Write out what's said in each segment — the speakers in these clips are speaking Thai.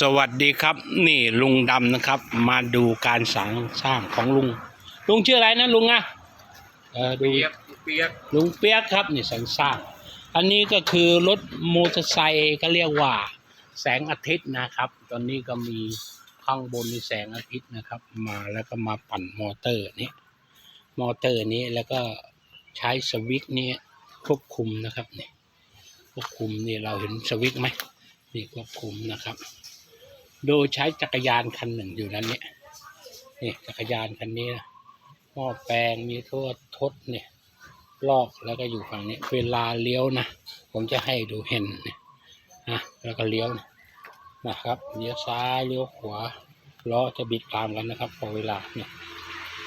สวัสดีครับ นี่ลุงดำนะครับ มาดูการสร้างสร้างของลุง ลุงชื่ออะไรนะลุงอะเออดูเปียกเปียกลุงเปียกครับนี่สร้างสร้าง อันนี้ก็คือรถมอเตอร์ไซค์ก็เรียกว่า แสงอาทิตย์นะครับ ตอนนี้ก็มีข้างบนมีแสงอาทิตย์นะครับ มาแล้วก็มาปั่นมอเตอร์นี้มอเตอร์นี้แล้วก็ใช้สวิตช์นี้ควบคุมนะครับนี่ควบคุมนี่เราเห็นสวิตช์ไหมนี่ควบคุมนะครับ โดยใช้จักรยานคันหนึ่งอยู่นั้นเนี่ยนี่จักรยานคันนี้นะหม้อแปลงมีโทษทดเนี่ยลอกแล้วก็อยู่ฝั่งนี้ เวลาเลี้ยวนะผมจะให้ดูเห็นเนี่ยนะแล้วก็เลี้ยวนะนะครับเลี้ยวซ้ายเลี้ยวขวาล้อจะบิดตามกันนะครับ พอเวลาเนี่ย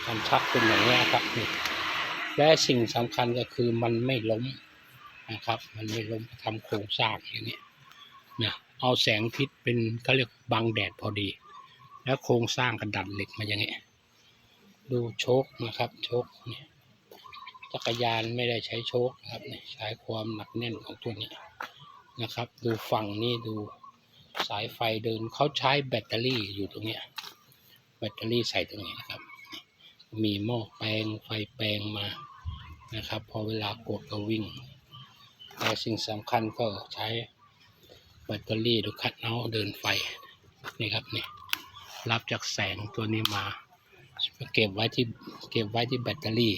การชักเป็นอย่างนี้ครับนี่และสิ่งสำคัญก็คือมันไม่ล้มนะครับ มันไม่ล้มทำโครงสร้างอย่างนี้นะ เอาแสงอาทิศเป็นเขาเรียกบังแดดพอดี แล้วโครงสร้างกระดันเหล็กมาอย่างนี้ดูโชคนะครับ โชคเนี่ยจักรยานไม่ได้ใช้โชคนะครับใช้ความหนักแน่นของตัวนี้นะครับ ดูฝั่งนี้ดูสายไฟเดินเขาใช้แบตเตอรี่อยู่ตรงเนี้ยแบตเตอรี่ใส่ตรงนี้นะครับ มีหม้อแปลงไฟแปลงมานะครับ พอเวลากดก็วิ่งแต่สิ่งสำคัญก็ใช้ แบตเตอรี่ดูคัดเอาเดินไฟนี่ครับนี่รับจากแสงตัวนี้มา เก็บไว้ที่เก็บไว้ที่แบตเตอรี่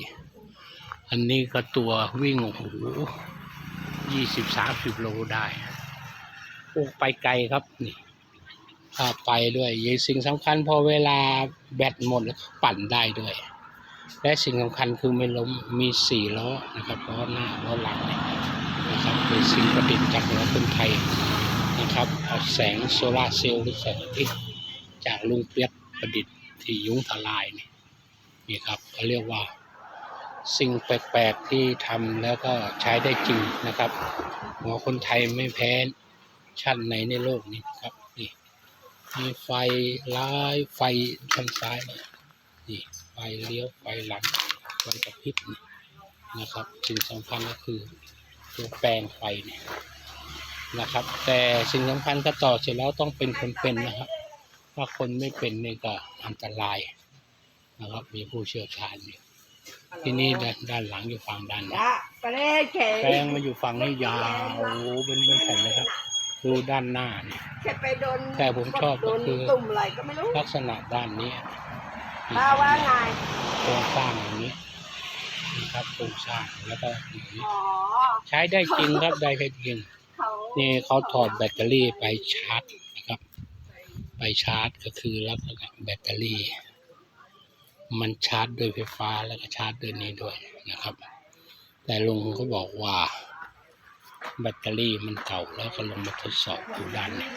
อันนี้ก็ตัววิ่งโอ้โหยี่สิบสามสิบโลได้โอ้ไปไกลครับนี่ถ้าไปด้วยยงสิ่งสำคัญพอเวลาแบตหมดแล้วก็ปั่นได้ด้วย และสิ่งสำคัญคือไม่ล้มมีสี่ล้อนะครับล้อหน้าล้อหลังนะครับเป็นสิ่งประดิษฐ์จากหัวคนไทย นะครับเอาแสงโซลาร์เซลล์หรือแสงอาทิตย์จากลุงเปียกประดิษฐ์ที่ยุ้งทลายนี่นี่ครับเขาเรียกว่าสิ่งแปลกๆที่ทำแล้วก็ใช้ได้จริงนะครับ หัวคนไทยไม่แพ้ชาติไหนในโลกนี้ครับนี่มีไฟร้ายไฟทางซ้ายนี่นี่ไฟเลี้ยวไฟหลังไฟกระพริบนี่นะครับสิ่งสำคัญก็คือตัวแปลงไฟเนี่ย นะครับ แต่สิ่งสำคัญก็ต่อเสร็จแล้วต้องเป็นคนเป็นนะครับ ถ้าคนไม่เป็นนี่ก็อันตรายนะครับ มีผู้เชี่ยวชาญอยู่ที่นี่ด้านด้านหลังอยู่ฝั่งด้านจ้ะไปเลยเขแปลงมาอยู่ฝั่งนี้ยาวโอ้โหเป็นเป็นแผ่นเลยครับ ดูด้านหน้านี่แค่ไปโดนแต่ผมชอบก็โดนคือตุ่มอะไรก็ไม่รู้ลักษณะด้านนี้ป้าว่าไงโครงสร้างอย่างนี้นะครับโครงสร้างแล้วก็อย่างนี้อ๋อใช้ได้จริงครับได้จริงเขา นี่เขาถอดแบตเตอรี่ไปชาร์จนะครับ ไปชาร์จก็คือรับแบตเตอรี่ มันชาร์จด้วยไฟฟ้าแล้วก็ชาร์จด้วยนี้ด้วยนะครับ แต่ลุงก็บอกว่า แบตเตอรี่มันเก่าแล้วก็ลงมาทดสอบดูด้านนี้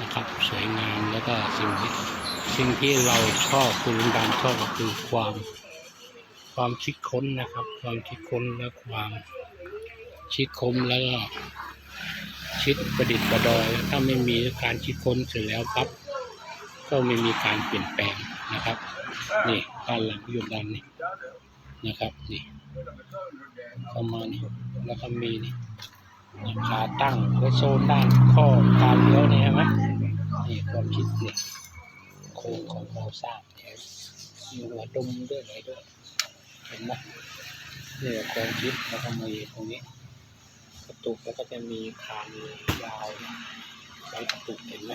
นะครับ สวยงามแล้วก็สิ่งที่สิ่งที่เราชอบคือลุงดำชอบก็คือความความคิดค้นนะครับ ความคิดค้นและความคิดคมแล้วก็ คิดประดิษฐ์ประดอย ถ้าไม่มีการคิดค้นเสร็จแล้วปั๊บก็ไม่มีการเปลี่ยนแปลงนะครับ นี่ด้านหลังยู่ด้านนี้นะครับนี่เข้ามานี่แล้วก็มีนี่ขาตั้งไว้โซนด้านข้อการเลี้ยวนี่ใช่ไหมนี่ความคิดนี่โครงของเราสร้างเนี่ยมีหัวดมด้วยอะไรด้วยเห็นไหมนี่ความคิดแล้วก็มีตรงนี้ กระตุกแล้วก็จะมีคานยาวไว้กระตุกเห็นไหม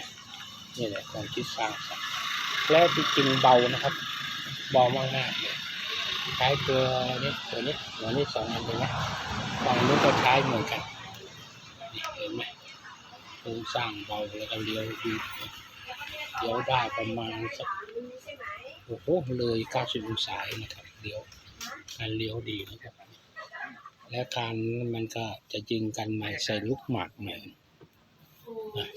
นี่แหละความคิดสร้างสรรค์และที่จริงเบานะครับ เบามากๆเลยใช้ตัวนี้ตัวนี้หัวนี้สองอันเลยนะบางนู้นก็ใช้เหมือนกันเห็นไหมโครงสร้างเบาแล้วก็เลี้ยวดีเลี้ยวได้ประมาณสักโอ้โหเลย 90 องศานะครับเลี้ยวการเลี้ยวดีนะครับ และการมันก็จะยิงกันใหม่ใส่ลูกหมากใหม่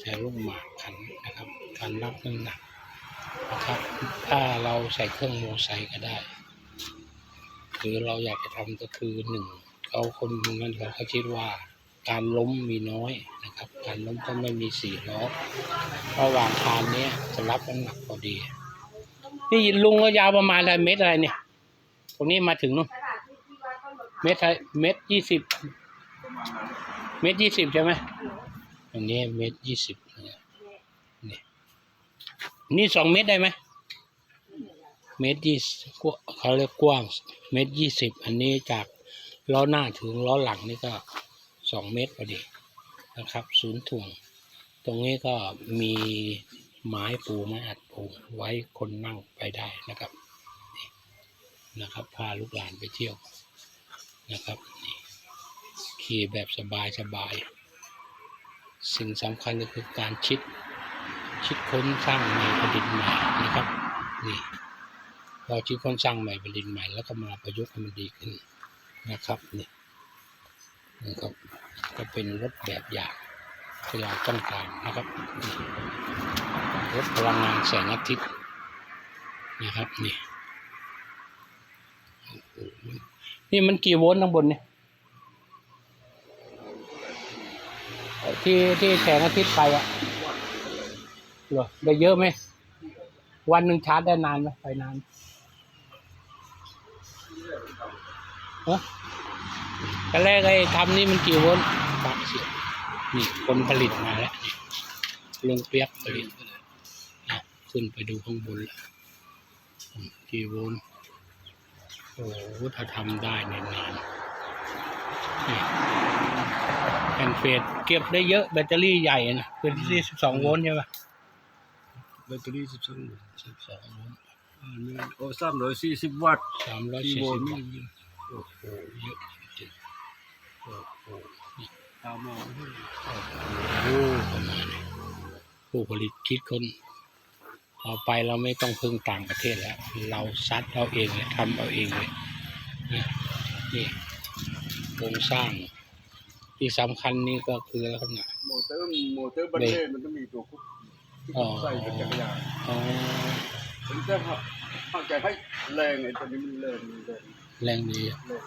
ใช้ลูกหมากขันนะครับการรับน้ำหนักนะครับ ถ้าเราใส่เครื่องโมไซก็ได้ หรือเราอยากจะทำก็คือหนึ่งเขาคนนั้นเขาเขาคิดว่าการล้มมีน้อยนะครับ การล้มก็ไม่มีสี่ล้อระหว่างคานนี้จะรับน้ำหนักพอดี นี่ลุงก็ยาวประมาณอะไรเมตรอะไรเนี่ย ตรงนี้มาถึงนู่น เมตรไเมตรยี่สิบเมตรยี่สิบใช่ไหมอันนี้เมตรยี่สิบนี่นี่สองเมตรได้ไหมเมตรยี่สิบเขาเรียกกว้าง เมตรยี่สิบอันนี้จากล้อหน้าถึงล้อหลังนี่ก็สองเมตรพอดีนะครับศูนย์ถ่วง ตรงนี้ก็มีไม้ปูไม้อัดปูไว้คนนั่งไปได้นะครับนะครับ พาลูกหลานไปเที่ยว นะครับ ขี่แบบสบายสบาย สิ่งสำคัญก็คือการชิดคิดค้นสร้างใหม่ประดิษฐ์ใหม่นะครับ นี่เราคิดค้นสร้างใหม่ประดิษฐ์ใหม่แล้วก็มาประยุกต์ให้มันดีขึ้นนะครับนี่นะครับก็เป็นรถแบบอย่างที่เราต้องการนะครับนี่รถพลังงานแสงอาทิตย์นะครับนี่โอ้โห นี่มันกี่โวลต์ข้างบนเนี่ยที่ที่แสงอาทิตย์ไปอะเหรอได้เยอะไหม วันหนึ่งชาร์จได้นานไหมไปนานเออตอนแรกไอ้ทำนี่มันกี่โวลต์ปากเสียนี่คนผลิตมาแล้วลงเปียกผลิตอะขึ้นไปดูข้างบนแล้วกี่โวลต์ โอ้โหถ้าทำได้เนี่ยนานนี่แผ่นเฟสเก็บได้เยอะแบตเตอรี่ใหญ่นะเป็นที่สิบสองโวลต์ใช่ปะแบตเตอรี่สิบสองสิบสองโวลต์อันนี้โอ้สามร้อยสี่สิบวัตต์สามร้อยที่สี่โวสิลบต์วัตต์นี่โอ้โหเยอะจริงๆโอ้โหนี่ตามมาโอ้โหประมาณนี้ผู้ผลิตคิดคน ต่อไปเราไม่ต้องพึ่งต่างประเทศแล้ว เราซัดเราเองเลยทำเอาเองเลยนะนี่โครงสร้าง ที่สำคัญนี่ก็คือลักษณะโมเตอร์โมเตอร์บันเล่มันต้องมีตัวคุกที่อ๋อใส่เป็นจักรยานอ๋อถึงจะหักหักใจให้แรงไอ้ตัวนี้มันแรงมันแรงแรงดีอะแรง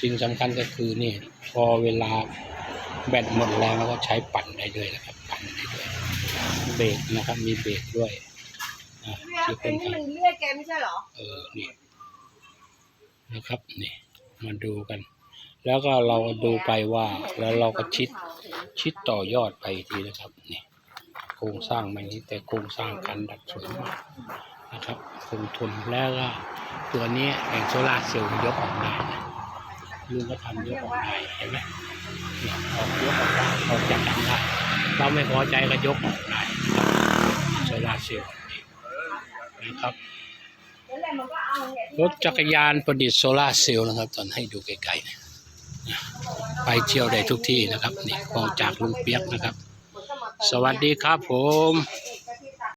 สิ่งสำคัญก็คือนี่ พอเวลาแบตหมดแรงแล้วก็ใช้ปั่นได้ด้วยนะครับปั่นได้ด้วย เบรกนะครับ มีเบรกด้วยอะเรียกที่คเป็นนนี่ทมันเรียกแกไม่ใช่เหรอำเออ นี่ นะครับ นี่ มาดูกัน แล้วก็เราดูไปว่า แล้วเราก็ชิด ชิดต่อยอดไปอีกทีนะครับ นี่ โครงสร้างแบบนี้ แต่โครงสร้างกันดัดสวยมากนะครับ คงทนแล้วก็ตัวนี้แผงโซลาร์เซลล์ยกออกได้นะลุงก็ทำยกออกได้เห็นไหมเนี่ยออกยกออกได้ออกจากกันได้เราไม่พอใจก็ยกออกได้ โซลาร์เซลล์นี่นะครับแล้วแหละมันก็เอาเนี่ยรถจักรยานประดิษฐ์โซลาร์เซลล์นะครับ ตอนให้ดูไกลๆนะไปเที่ยวได้ทุกที่นะครับ นี่กองจากลุงเปียกนะครับมันก็มาเติมสวัสดีครับผมเ